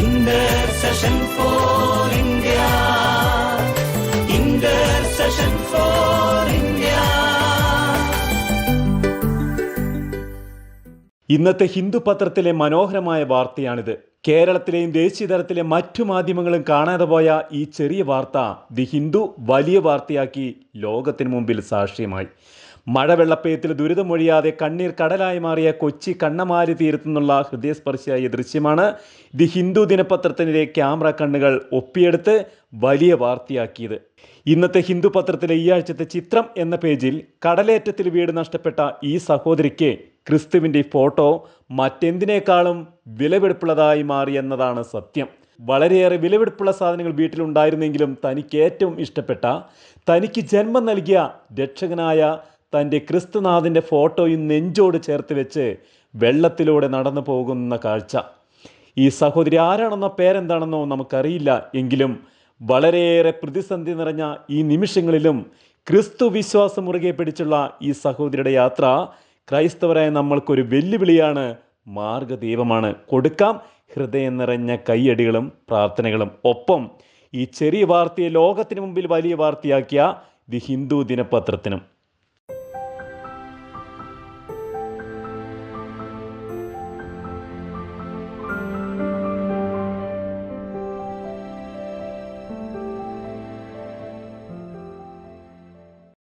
India. Intercession for India ഇന്നത്തെ ഹിന്ദു പത്രത്തിലെ മനോഹരമായ വാർത്തയാണിത്. കേരളത്തിലെയും ദേശീയ തലത്തിലെ മറ്റു മാധ്യമങ്ങളും കാണാതെ പോയ ഈ ചെറിയ വാർത്ത ദി ഹിന്ദു വലിയ വാർത്തയാക്കി ലോകത്തിന് മുമ്പിൽ സാക്ഷ്യമായി. മഴവെള്ളപ്പയത്തിൽ ദുരിതമൊഴിയാതെ കണ്ണീർ കടലായി മാറിയ കൊച്ചി കണ്ണമാരി തീരത്തു നിന്നുള്ള ഹൃദയസ്പർശിയായ ദൃശ്യമാണ് ദി ഹിന്ദു ദിനപത്രത്തിന്റെ ക്യാമറ കണ്ണുകൾ ഒപ്പിയെടുത്ത് വലിയ വാർത്തയാക്കിയത്. ഇന്നത്തെ ഹിന്ദു പത്രത്തിലെ ഈ ആഴ്ചത്തെ ചിത്രം എന്ന പേജിൽ കടലേറ്റത്തിൽ വീട് നഷ്ടപ്പെട്ട ഈ സഹോദരിക്ക് ക്രിസ്തുവിന്റെ ഫോട്ടോ മറ്റെന്തിനേക്കാളും വിലപിടിപ്പുള്ളതായി മാറി എന്നതാണ് സത്യം. വളരെയേറെ വിലപിടിപ്പുള്ള സാധനങ്ങൾ വീട്ടിലുണ്ടായിരുന്നെങ്കിലും തനിക്ക് ഏറ്റവും ഇഷ്ടപ്പെട്ട തനിക്ക് ജന്മം നൽകിയ രക്ഷകനായ തന്റെ ക്രിസ്തുനാഥന്റെ ഫോട്ടോയും നെഞ്ചോട് ചേർത്ത് വെച്ച് വെള്ളത്തിലൂടെ നടന്നു പോകുന്ന കാഴ്ച. ഈ സഹോദരി ആരാണെന്ന പേരെന്താണെന്നോ നമുക്കറിയില്ല. എങ്കിലും വളരെയേറെ പ്രതിസന്ധി നിറഞ്ഞ ഈ നിമിഷങ്ങളിലും ക്രിസ്തു വിശ്വാസം മുറുകെ പിടിച്ചുള്ള ഈ സഹോദരിയുടെ യാത്ര ക്രൈസ്തവരായ നമ്മൾക്കൊരു വെല്ലുവിളിയാണ് മാർഗദീപമാണ്. കൊടുക്കാം ഹൃദയം നിറഞ്ഞ കൈയടികളും പ്രാർത്ഥനകളും. ഒപ്പം ഈ ചെറിയ വാർത്തയെ ലോകത്തിന് മുമ്പിൽ വലിയ വാർത്തയാക്കിയ ദി ഹിന്ദു ദിനപത്രത്തിനും.